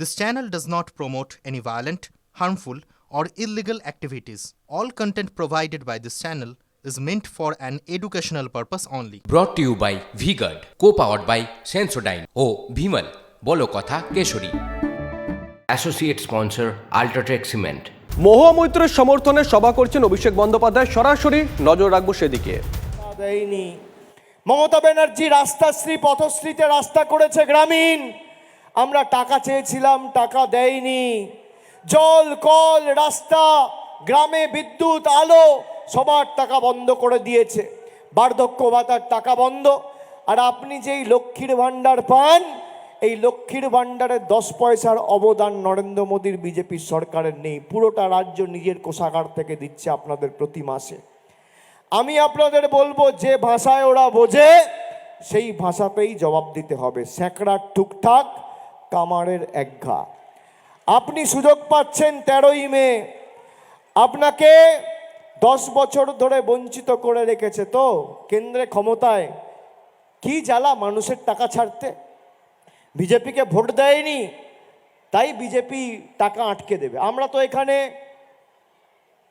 This channel does not promote any violent, harmful, or illegal activities. All content provided by this channel is meant for an educational purpose only. Brought to you by Vguard co powered by Sensodyne ও ভিমল বলো কথা Kesari associate sponsor UltraTech cement মহামৈত্রের সমর্থনে সভা করছেন অভিষেক বন্দ্যোপাধ্যায়। সরাসরি নজর রাখব সেদিকে। দেয়নি। মমতা ব্যানার্জি রাস্তাশ্রী পথশ্রীতে রাস্তা করেছে গ্রামীণ। আমরা টাকা চেয়েছিলাম, টাকা দেয়নি। জল, কল, রাস্তা, গ্রামে বিদ্যুৎ, আলো, সবার টাকা বন্ধ করে দিয়েছে। বার্ধক্য ভাতার টাকা বন্ধ। আর আপনি যেই লক্ষ্মীর ভাণ্ডার পান, এই লক্ষ্মীর ভাণ্ডারের দশ পয়সার অবদান নরেন্দ্র মোদীর বিজেপির সরকারের নেই। পুরোটা রাজ্য নিজের কোষাগার থেকে দিচ্ছে আপনাদের প্রতি মাসে। আমি আপনাদের বলব, যে ভাষায় ওরা বোঝে, সেই ভাষাতেই জবাব দিতে হবে। স্যাঁকড়ার টুকটাক। কামারের এক ঘা। আপনি সুযোগ পাচ্ছেন তেরোই মে। আপনাকে দশ বছর ধরে বঞ্চিত করে রেখেছে তো, কেন্দ্রে ক্ষমতায়। কি জ্বালা মানুষের টাকা ছাড়তে? বিজেপিকে ভোট দেয়নি, তাই বিজেপি টাকা আটকে দেবে। আমরা তো এখানে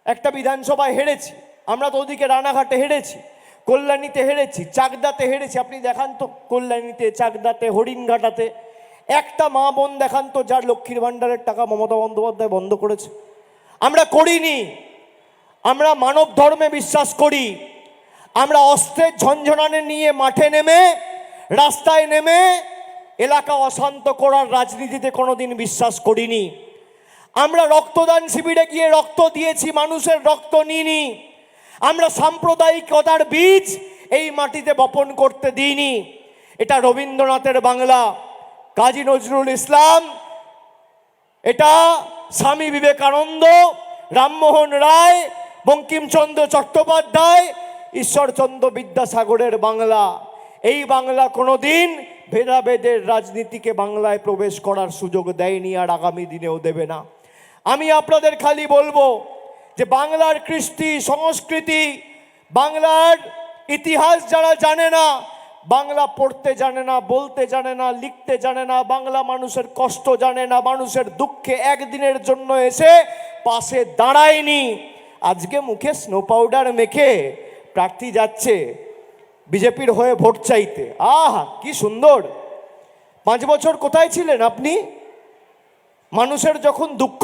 একটা বিধানসভায় হেরেছি, আমরা তো ওদিকে রানাঘাটে হেরেছি, কল্যাণীতে হেরেছি, চাকদাতে হেরেছি। আপনি দেখান তো কল্যাণীতে, চাকদাতে, হরিণঘাটাতে। একটা মা বোন দেখান তো, যার লক্ষ্মীর ভাণ্ডারের টাকা মমতা বন্দ্যোপাধ্যায় বন্ধ করেছে। আমরা করিনি। আমরা মানব ধর্মে বিশ্বাস করি। আমরা অস্ত্রের ঝঞ্ঝনানে নিয়ে মাঠে নেমে, রাস্তায় নেমে এলাকা অশান্ত করার রাজনীতিতে কোনোদিন বিশ্বাস করিনি। আমরা রক্তদান শিবিরে গিয়ে রক্ত দিয়েছি, মানুষের রক্ত নিইনি। আমরা সাম্প্রদায়িকতার বীজ এই মাটিতে বপন করতে দিইনি। এটা রবীন্দ্রনাথের বাংলা। কাজী নজরুল ইসলাম, এটা স্বামী বিবেকানন্দ, রামমোহন রায়, বঙ্কিমচন্দ্র চট্টোপাধ্যায়, ঈশ্বরচন্দ্র বিদ্যাসাগরের বাংলা। এই বাংলা কোনোদিন ভেদাভেদের রাজনীতিকে বাংলায় প্রবেশ করার সুযোগ দেয়নি আর আগামী দিনেও দেবে না। আমি আপনাদের খালি বলব যে বাংলার কৃষ্টি সংস্কৃতি, বাংলার ইতিহাস যারা জানে না বাংলা পড়তে জানে না, বলতে জানে না, লিখতে জানে না, বাংলা মানুষের কষ্ট জানে না, মানুষের দুঃখে একদিনের জন্য এসে পাশে দাঁড়ায়নি। আজকে মুখে স্নো পাউডার মেখে প্রার্থী যাচ্ছে বিজেপির হয়ে ভোট চাইতে। আহা, কি সুন্দর! পাঁচ বছর কোথায় ছিলেন আপনি? মানুষের যখন দুঃখ,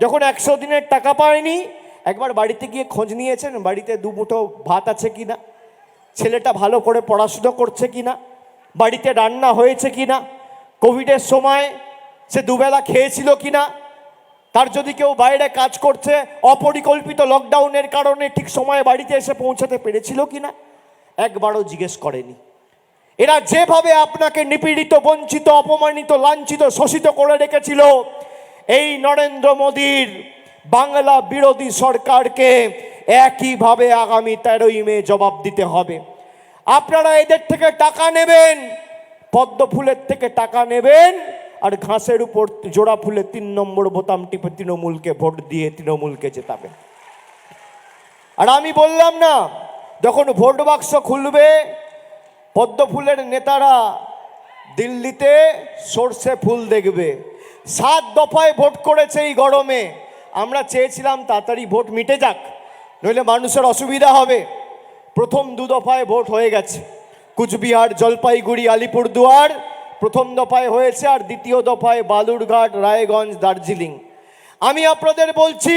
যখন একশো দিনের টাকা পায়নি, একবার বাড়িতে গিয়ে খোঁজ নিয়েছেন? বাড়িতে দু মুঠো ভাত আছে কি না ছেলেটা ভালো করে পড়াশুনো করছে কি না বাড়িতে রান্না হয়েছে কি না কোভিডের সময় সে দুবেলা খেয়েছিল কি না তার যদি কেউ বাইরে কাজ করছে, অপরিকল্পিত লকডাউনের কারণে ঠিক সময়ে বাড়িতে এসে পৌঁছাতে পেরেছিল কি না একবারও জিজ্ঞেস করেনি। এরা যেভাবে আপনাকে নিপীড়িত, বঞ্চিত, অপমানিত, লাঞ্ছিত, শোষিত করে রেখেছিল, এই নরেন্দ্র মোদীর বাংলা বিরোধী সরকারকে একইভাবে আগামী তেরোই মে জবাব দিতে হবে। আপনারা এদের থেকে টাকা নেবেন, পদ্ম ফুলের থেকে টাকা নেবেন, আর ঘাসের উপর জোড়া ফুলে তিন নম্বর বোতাম টিপে তৃণমূলকে ভোট দিয়ে তৃণমূলকে জেতাবেন। আর আমি বললাম না, যখন ভোট বাক্স খুলবে, পদ্ম ফুলের নেতারা দিল্লিতে সর্ষে ফুল দেখবে। সাত দফায় ভোট করেছে এই গরমে। আমরা চেয়েছিলাম তাড়াতাড়ি ভোট মিটে যাক। নইলে মানুষের অসুবিধা হবে। প্রথম দু দফায় ভোট হয়ে গেছে। কুচবিহার, জলপাইগুড়ি আলিপুরদুয়ার প্রথম দফায় হয়েছে আর দ্বিতীয় দফায় বালুরঘাট, রায়গঞ্জ, দার্জিলিং। আমি আপনাদের বলছি,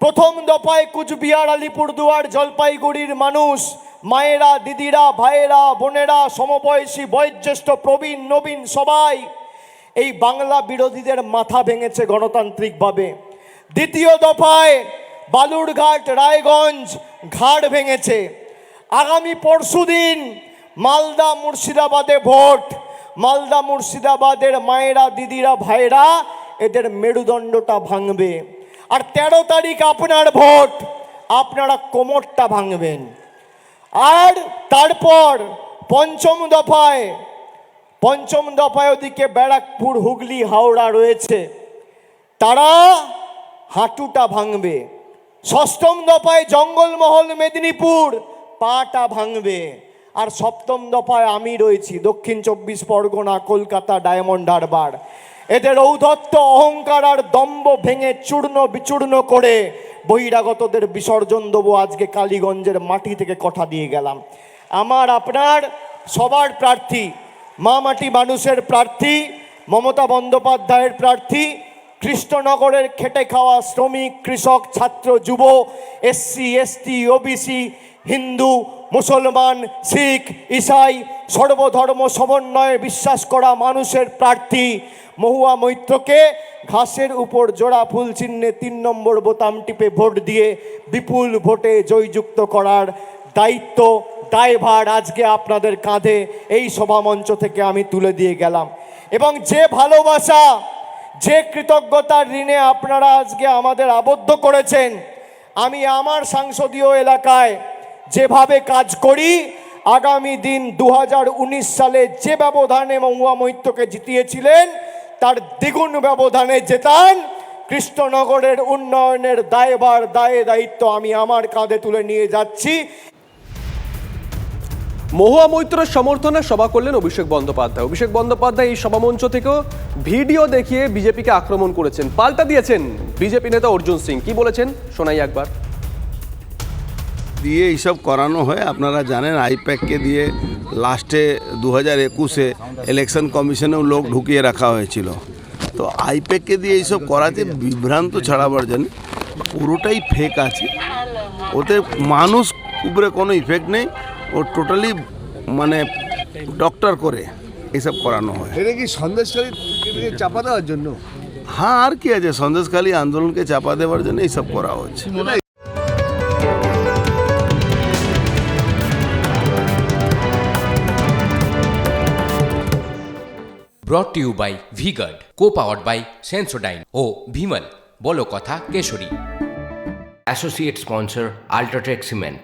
প্রথম দফায় কুচবিহার আলিপুরদুয়ার জলপাইগুড়ির মানুষ, মায়েরা, দিদিরা, ভাইয়েরা, বোনেরা, সমবয়সী, বয়োজ্যেষ্ঠ, প্রবীণ, নবীন সবাই এই বাংলা বিরোধীদের মাথা ভেঙেছে গণতান্ত্রিকভাবে। দ্বিতীয় দফায় বালুরঘাট, রায়গঞ্জ ঘাট ভেঙেছে। আগামী পরশুদিন মালদা মুর্শিদাবাদে ভোট। মালদা মুর্শিদাবাদের মায়েরা, দিদিরা ভাইরা এদের মেরুদণ্ডটা ভাঙবে। আর তেরো তারিখ আপনার ভোট, আপনারা কোমরটা ভাঙবেন। আর তারপর পঞ্চম দফায় পঞ্চম দফায় ওদিকে ব্যারাকপুর, হুগলি, হাওড়া রয়েছে। তারা হাঁটুটা ভাঙবে। ষষ্ঠম দফায় জঙ্গলমহল মেদিনীপুর, পাটা ভাঙবে। আর সপ্তম দফায় আমি রয়েছি, দক্ষিণ চব্বিশ পরগনা, কলকাতা, ডায়মন্ড হারবার। এদের ঔদ্ধত্য, অহংকার আর দম্ভ ভেঙে চূর্ণ বিচূর্ণ করে বহিরাগতদের বিসর্জন দেবো আজকে কালীগঞ্জের মাটি থেকে কথা দিয়ে গেলাম। আমার, আপনার, সবার প্রার্থী, মা মাটি মানুষের প্রার্থী, মমতা বন্দ্যোপাধ্যায়ের প্রার্থী কৃষ্ণনগরের খেটে খাওয়া শ্রমিক, কৃষক, ছাত্র, যুব, এসসি, এসটি, ওবিসি, হিন্দু, মুসলমান, শিখ, ইসাই, সর্বধর্ম সমন্বয়ে বিশ্বাস করা মানুষের প্রার্থী মহুয়া মৈত্রকে ঘাসের উপর জোড়া ফুল চিহ্নে তিন নম্বর বোতাম টিপে ভোট দিয়ে বিপুল ভোটে জয়যুক্ত করার দায়িত্ব দায়ভার আজকে আপনাদের কাঁধে। এই সভামঞ্চ থেকে আমি তুলে দিয়ে গেলাম। এবং যে ভালোবাসা যে কৃতজ্ঞতার ঋণে আপনারা আজকে আমাদের আবদ্ধ করেছেন, আমি আমার সাংসদীয় এলাকায় যেভাবে কাজ করি, আগামী দিন দু হাজার উনিশ সালে যে ব্যবধানে মহুয়া মৈত্রকে জিতিয়েছিলেন, তার দ্বিগুণ ব্যবধানে জেতান। কৃষ্ণনগরের উন্নয়নের দায়ভার, দায়ে দায়িত্ব আমি আমার কাঁধে তুলে নিয়ে যাচ্ছি। মহুয়া মৈত্রের সমর্থনে সভা করলেন অভিষেক বন্দ্যোপাধ্যায়। অভিষেক বন্দ্যোপাধ্যায় এই সভামঞ্চ থেকেও ভিডিও দেখিয়ে বিজেপিকে আক্রমণ করেছেন। পাল্টা দিয়েছেন বিজেপি নেতা অর্জুন সিং। কি বলেছেন? শোনাই একবার। দিয়ে এইসব করানো হয়। আপনারা জানেন আইপ্যাককে দিয়ে লাস্টে দু হাজার একুশে ইলেকশন কমিশনেও লোক ঢুকিয়ে রাখা হয়েছিল। তো আইপ্যাককে দিয়ে এইসব করাতে বিভ্রান্ত ছড়াবার জন্য পুরোটাই ফেক আছে। ওতে মানুষ উপরে কোনো ইফেক্ট নেই। ও টোটালি মানে ডক্টর করে এসব করানো হয়। এটা কি সন্দেশকারী চাপা দেওয়ার জন্য? হ্যাঁ আর কি আছে? সন্দেশখালী আন্দোলনকে চাপা দেওয়ার জন্য এইসব করা হচ্ছে। Brought to you by V Guard co powered by Sensodyne ও ভিমল বলো কথা Keshari. Associate sponsor UltraTech cement